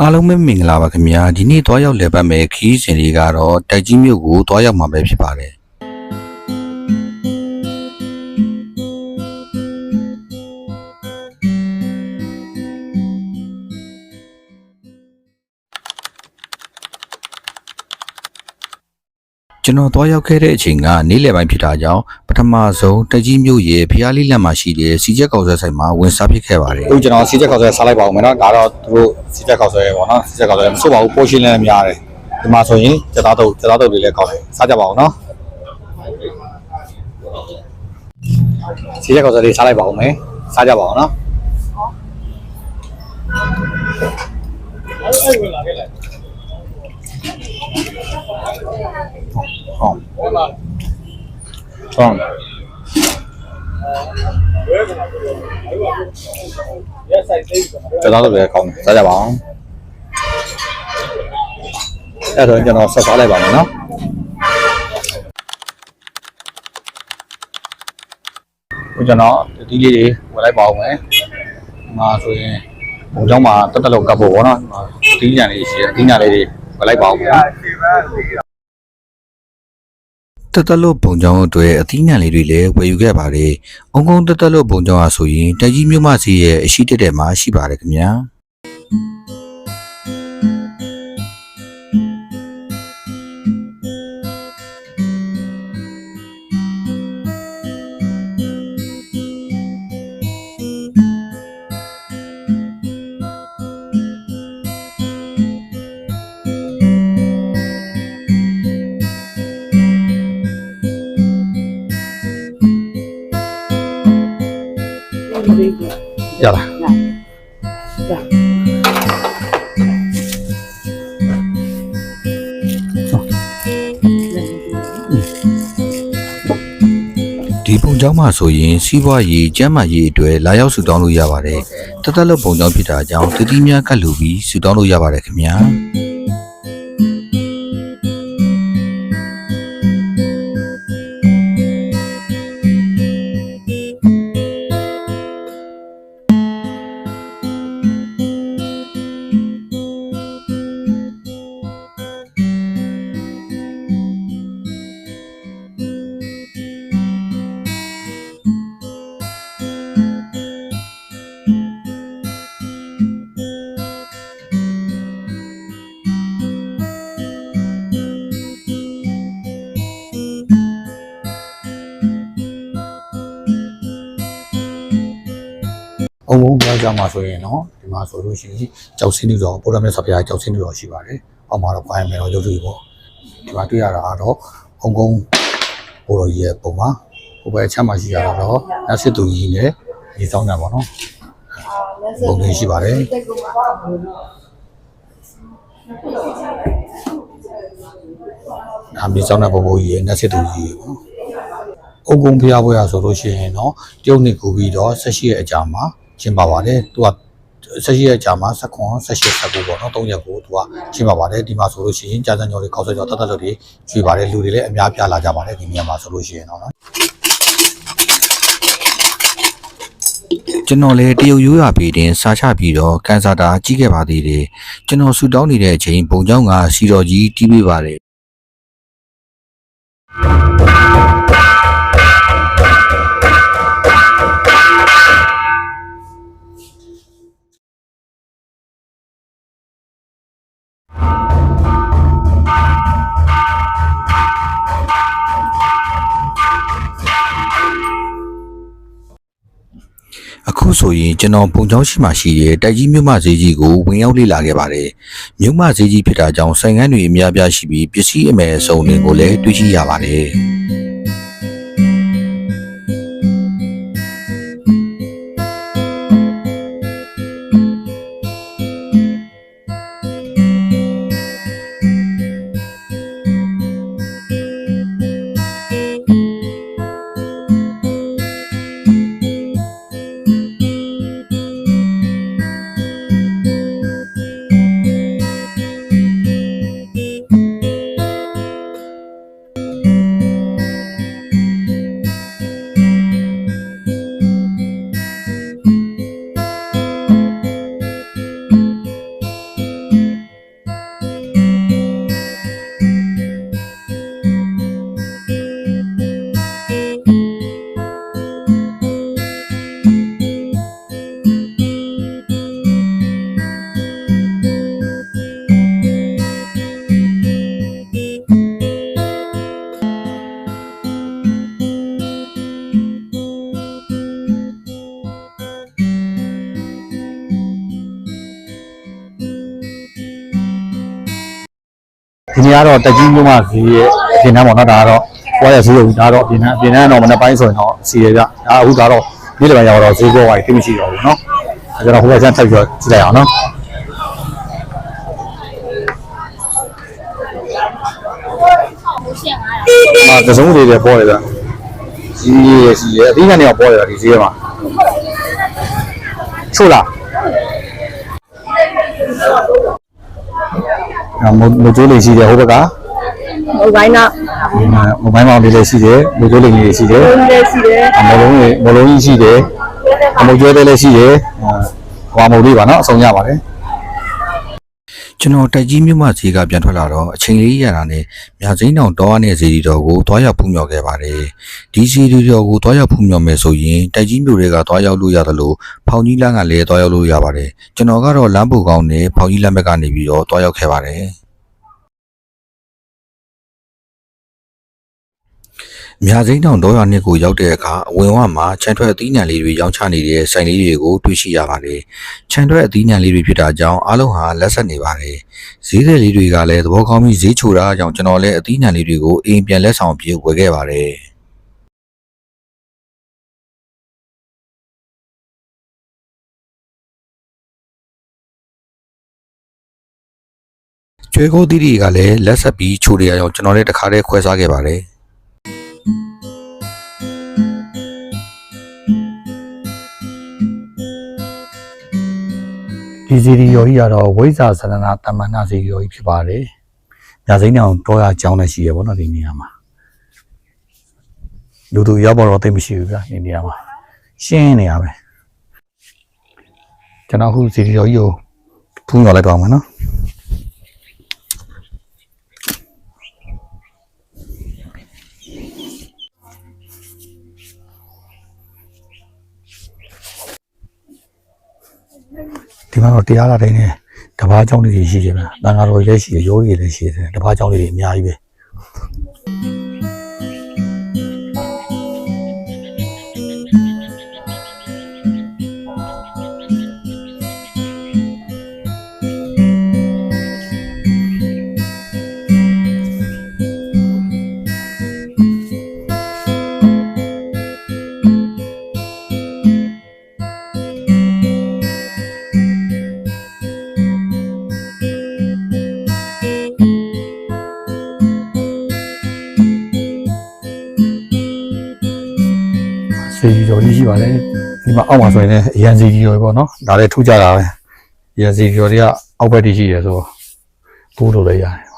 အားလုံးပဲမင်္ဂလာပါခင်ဗျာဒီနေ့သွားရောက်လည်ပတ်မယ်ခီးစဉ်လေးကတော့တိုက်ကြီးမြို့ကိုသွားရောက်မှာပဲဖြစ်ပါတယ် ကျွန်တော်သွားရောက်ခဲ့တဲ့အချိန်ကနေ့လယ်ပိုင်းဖြစ်တာကြောင့်ပထမဆုံးတိုက်ကြီးမြို့ရဲ့ဖျားလေးလက်မှာရှိတဲ့စီချက်ကောက်ဆွဲဆိုင်မှာဝင်စားဖြစ်ခဲ့ပါတယ်အခုကျွန်တော်စီချက်ခေါက်ဆွဲစားလိုက်ပါဦးမယ်နော်ဒါတော့သူတို့စီချက်ခေါက်ဆွဲပေါ့နော်စီချက်ခေါက်ဆွဲမဆို့ပါဘူးပိုရှင်လည်းများတယ်ဒီမှာဆိုရင်စက်သားတုပ်စက်သားတုပ်လေးလည်းကောက်တယ်စားကြပါဦးနော်စီချက်ခေါက်ဆွဲလေးစားလိုက်ပါဦးမယ်စားကြပါဦးနော်ဟုတ် ထောင်းထောင်းကျတော့လည်းကောင်းတယ်စားကြပါအောင်အဲ့တော့ကျွန်တော်ဆက်စားလိုက်ပါမယ်နော်ကိုကျွန်တော်ဒီလေးတွေဝင်လိုက်ပါအောင်မယ်။ငါဆိုရင်ဟိုကျောင်းမှာတက်တက်လို့ကပ်ဖို့ပေါ့နော်။ဒီညာလေးရှိတယ်။ဒီညာလေးတွေဝင်လိုက်ပါအောင်မယ်။ တက်တက်လို့ပုံကြောင်းအတွက်အသီးနှံလေးတွေလည်းဝယ်ယူခဲ့ပါတယ်။အုံကုန်းတက်တက်လို့ပုံကြောင်းအားဆိုရင်တိုက်ကြီးမြို့မစီရဲ့အရှိတက်တဲ့မှာရှိပါတယ်ခင်ဗျာ။ ရလားဒီပုံကြောင်းမှာဆိုရင်စီးပွားရေးကျန်းမာရေးအတွက်လာရောက်ဆူတောင်းလို့ရပါတယ်။တက်တက်လို့ပုံကြောင်းဖြစ်တာကြောင့်တတိများကတ်လူပြီးဆူတောင်းလို့ရပါတယ်ခင်ဗျာ။ုံဘုံမြောက်ကြမှာဆိုရင်တော့ဒီမှာဆိုလို့ရှိရင်ကြောက်စင်းတူတော်ဗုဒ္ဓမြတ်စွာဘုရားကြောက်စင်းတူတော်ရှိပါတယ်။ဟောမှာတော့ဘာရမယ်တော့ရုပ်ထုပေါ့။ဒီမှာတွေ့ရတာကတော့အုံကုန်းဘိုးတော်ကြီးရဲ့ပုံပါ။ဟိုဘက်အချက်မှာရှိရတာတော့နတ်စစ်သူကြီးနဲ့ဒီဆောင်တာပေါ့နော်။ပုံလေးရှိပါတယ်။အမေဆောင်တဲ့ဘိုးဘိုးကြီးရဲ့နတ်စစ်သူကြီးပေါ့။အုံကုန်းဘုရားဘွဲရဆိုလို့ရှိရင်တော့တရုတ်နှစ်ကူပြီးတော့၁၈ရက်အကြာမှာ ကျင်းပါပါတယ်သူကဆက်ရှိရဲ့အကြာမှာဆက်ခွန်ဆက်ရှိဆက်ကူပေါ့နော်၃ရက်ကိုသူကကျင်းပါပါတယ်ဒီမှာဆိုလို့ရှိရင်ကြာစံကျော်တွေကောက်ဆွဲကျော်တတ်တတ်လို့တွေကျွေးပါတယ်လူတွေလည်းအများပြားလာကြပါတယ်ဒီနေရာမှာဆိုလို့ရှိရင်တော့နော်ကျွန်တော်လည်းတရုတ်ရိုးရပြည်တင်စားချပြီးတော့ကန်ဆာတာကြီးခဲ့ပါသေးတယ်ကျွန်တော်ဆူတောင်းနေတဲ့အချိန်ပုံကြောင်းကစီတော်ကြီးတီးပေးပါတယ် ဆိုရင်ကျွန်တော်ပုံချောင်းရှိမှရှိတဲ့တိုက်ကြီးမြို့မဈေးကြီးကိုဝင်ရောက်လေ့လာခဲ့ပါတယ်။မြို့မဈေးကြီးဖြစ်တာကြောင့်ဆိုင်ငန်းတွေအများပြားရှိပြီးပစ္စည်းအမယ်အစုံတွေကိုလည်းတွေ့ရှိရပါတယ်။ ကတော့တက်ကြီးမြို့မှာဈေးရဲ့အပြင်တန်းပေါ့နော်ဒါကတော့ပွဲရဈေးရုံဒါတော့အပြင်တန်းအပြင်တန်းတော့မနေ့ပိုင်းဆိုရင်တော့စီရပြဒါအခုကတော့နေ့တစ်ပိုင်းရောက်တော့ဈေးပေါ်ပါတိမရှိတော့ဘူးနော်အဲကျွန်တော်ဟိုဘက်ကျန်ထပ်ပြီးတော့ကြည့်လိုက်အောင်နော်အာကစုံလေးတွေပေါ်တယ်ဗျစီရစီရအသီးကနေတော့ပေါ်တယ်ဒီဈေးမှာချို့လား မမကျိုးလေးရှိတယ်ဟိုဘက်ကဟိုဘိုင်းတော့ဒီမှာမိုဘိုင်းမောင်လေးလည်းရှိတယ်မကျိုးလေးလေးရှိတယ်ဘုံလေးရှိတယ်အမလုံးလေးမလုံးကြီးရှိတယ်အမကျွဲသေးလည်းရှိတယ်ဟွာမုံလေးပါနော်အဆုံးရပါတယ် ကျွန်တော်တိုက်ကြီးမြို့မှဈေးကပြန်ထွက်လာတော့အချိန်လေးရတာနဲ့မြစိမ်းတောင်တောရတဲ့ဈေးဒီတော်ကိုတွားရောက်ဖူးမြော်ခဲ့ပါတယ်ဒီဈေးဒီတော်ကိုတွားရောက်ဖူးမြော်မယ်ဆိုရင်တိုက်ကြီးမြို့တွေကတွားရောက်လို့ရသလိုဖောင်ကြီးလမ်းကလည်းတွားရောက်လို့ရပါတယ်ကျွန်တော်ကတော့လမ်းပူကောင်းနဲ့ဖောင်ကြီးလမ်းဘက်ကနေပြီးတော့တွားရောက်ခဲ့ပါတယ် မြစိမ်းတောင်ဒေါ်ရနှစ်ကိုရောက်တဲ့အခါအဝင်ဝမှာခြံထွက်အသီးနှံလေးတွေရောင်းချနေတဲ့ဆိုင်လေးတွေကိုတွေ့ရှိရပါတယ်။ခြံထွက်အသီးနှံလေးတွေဖြစ်တာကြောင့်အားလုံးဟာလက်ဆက်နေပါတယ်။ဈေးတဲ့လေးတွေကလည်းသဘောကောင်းပြီးဈေးချိုတာကြောင့်ကျွန်တော်လည်းအသီးနှံလေးတွေကိုအိမ်ပြန်လက်ဆောင်ပြေဝယ်ခဲ့ပါတယ်။ကျွဲကိုသီးတွေကလည်းလက်ဆက်ပြီးချိုရရအောင်ကျွန်တော်လည်းတခါတည်းခွဲစားခဲ့ပါတယ် ဒီစီဒီယောကြီးကတော့ဝိဇာသရဏတမန္နစီဒီယောကြီးဖြစ်ပါတယ်ညစိမ်းတောင်တောရအကြောင်းလည်းရှိရပေါ့နော်ဒီနေရာမှာလူသူရောက်ပေါ်တော့သိပ်မရှိဘူးဗျာဒီနေရာမှာရှင်းနေရပဲကျွန်တော်အခုစီဒီယောကြီးကိုဖူးညော်လိုက်ပါအောင်မယ်နော် ဒီ မှာတော့တရားလာတိုင်းနဲ့တဘာကြောင့်တွေရှိကြတယ်ဗျာတန်ဃာတော်ရဲ့ရှိတယ်ယောဂီလည်းရှိတယ်တဘာကြောင့်တွေအများကြီးပဲ စေကြီးတော်ကြီးရှိပါတယ်။ဒီမှာအောက်မှာဆိုရင်လည်းအရန်စေကြီးတော်ပဲပေါ့နော်။ဒါလည်းထူးကြတာပဲ။အရန်စေကြီးတော်တွေကအောက်ဘက်တည်းရှိတယ်ဆိုတော့ဘူးလို့လည်းရတယ်။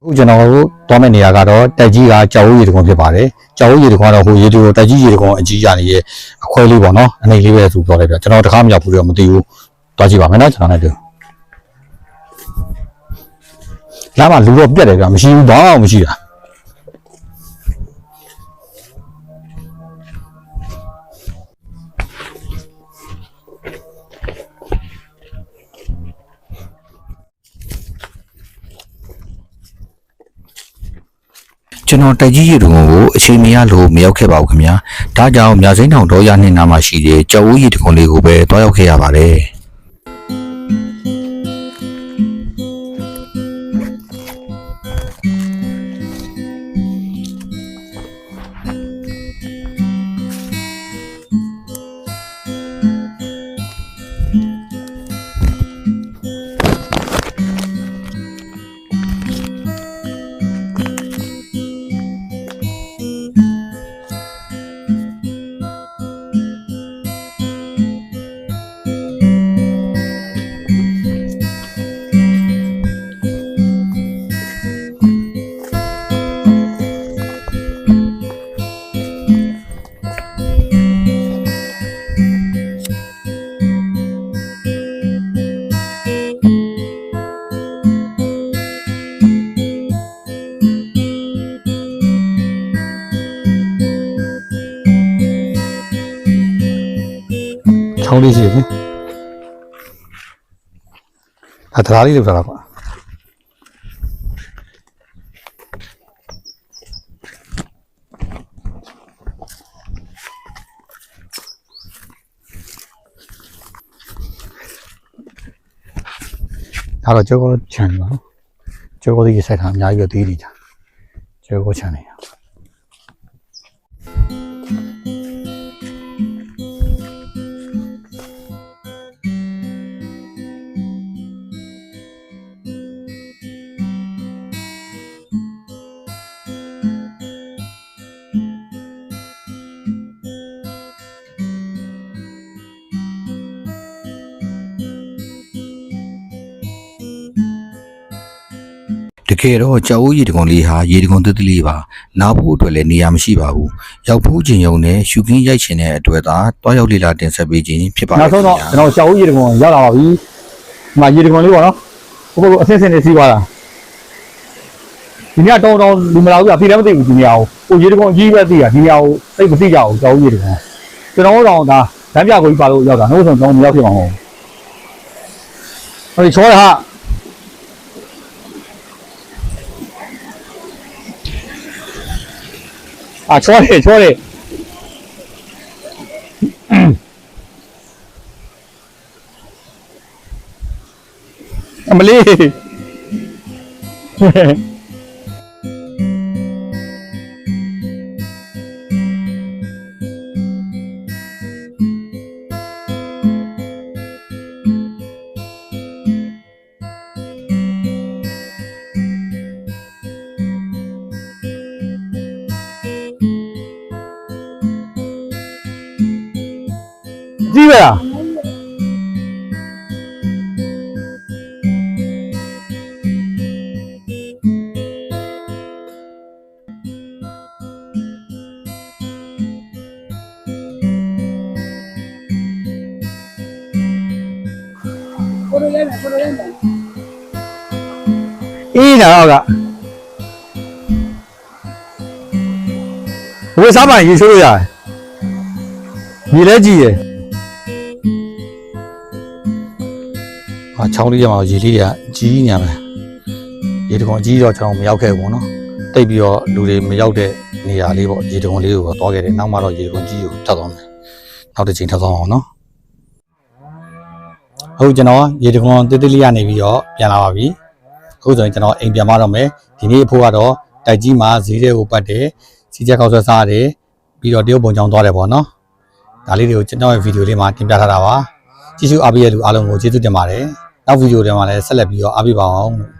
အခုကျွန်တော်တို့တောမဲ့နေရာကတော့တက်ကြီးကကြောက်ဝရေတကွန်ဖြစ်ပါတယ်။ကြောက်ဝရေတကွန်ကတော့ဟိုရေတူတက်ကြီးရေတကွန်အကြီးရနေရဲ့အခွဲလေးပေါ့နော်။အနေလေးပဲသူပြောလိုက်ပြ။ကျွန်တော်တခါမရောက်ဘူးတော့မသိဘူး။တွားကြည့်ပါမယ်နော်ကျွန်တော်လည်း လမ်းမှာလူတော့ပြက်တယ်ဗျာမရှိဘူးဘာမှမရှိတာကျွန်တော်တိုက်ကြီးရည်တုံကိုအချိန်မရလို့မရောက်ခဲ့ပါဘူးခင်ဗျာဒါကြောင့်မြစိမ်းတောင်ဒေါ်ရနှစ်နာမှာရှိတဲ့ကြောက်ဦးရည်တခွန်လေးကိုပဲတွားရောက်ခဲ့ရပါတယ် थोड़ी सी है थराली ले बता 바로 저거 치는 거. 저거 어디 기사에 가면 야기가 되리자. 저거 치는 တာကျောကောချန်နေတကယ်တော့ကြောက်ဦးရေတကုံလေးဟာရေတကုံသေးသေးလေးပါနားဖို့အတွက်လည်းနေရာမရှိပါဘူးရောက်ဖို့ခြင်းရုံနဲ့ရှုခင်းရိုက်ချင်တဲ့အတွက်သာတွားရောက်လေလာတင်ဆက်ပေးခြင်းဖြစ်ပါတယ်နောက်ဆုံးတော့ကျွန်တော်ရှာဦးရေတကွန်ရောက်လာပါပြီဒီမှာရေတကွန်လေးပေါ့နော်ဘုဘအဆင့်ဆင့်နေစီးသွားတာဒီညတောင်းတောင်းလူမလာဘူးပြပြည်လည်းမသိဘူးဒီညအောင်ဟိုရေတကွန်အကြီးပဲသိတာဒီညအောင်သိမသိကြဘူးရှာဦးရေတကွန်ကျွန်တော်တို့တော့ဒါလမ်းပြကိုကြီးပါလို့ရောက်တာနှုတ်ဆုံးတော့မရောက်ဖြစ်မှာမဟုတ်ဘူးဟိုချောရဟာ အာချောတယ် ပဲလားအေးနာတော့ကဝေးစားပါရေချိုးလို့ရတယ်မြေလဲကြည့်ရယ် ဟာချောင်းလေးရမှာရေလေးကကြီးနေရမယ်ရေတကွန်ကြီးတော့ကျွန်တော်မရောက်ခဲ့ဘူးနော်တိတ်ပြီးတော့လူတွေမရောက်တဲ့နေရာလေးပေါ့ရေတကွန်လေးကိုတော့တွားခဲ့တယ်နောက်မှတော့ရေတကွန်ကြီးကိုထပ်သွားမယ်နောက်တစ်ချိန်ထပ်သွားအောင်နော်ဟုတ်ကျွန်တော်ရေတကွန်တေးသေးလေးကနေပြီးတော့ပြန်လာပါပြီအခုဆိုရင်ကျွန်တော်အိမ်ပြန်မတော့မယ်ဒီနေ့အဖို့ကတော့တိုက်ကြီးမှာဈေးတွေကိုပတ်တယ်စီချက်ကောက်ဆွဲစားတယ်ပြီးတော့တရုတ်ပုံချောင်းသွားတယ်ပေါ့နော်ဒါလေးတွေကိုကျွန်တော်ရဲ့ဗီဒီယိုလေးမှာတင်ပြထားတာပါကြည့်ရှုအားပေးရတဲ့လူအားလုံးကိုကျေးဇူးတင်ပါတယ် နောက်ဗီဒီယိုတွေမှာလည်းဆက်လက်ပြီးတော့အားပေးပါအောင်လို့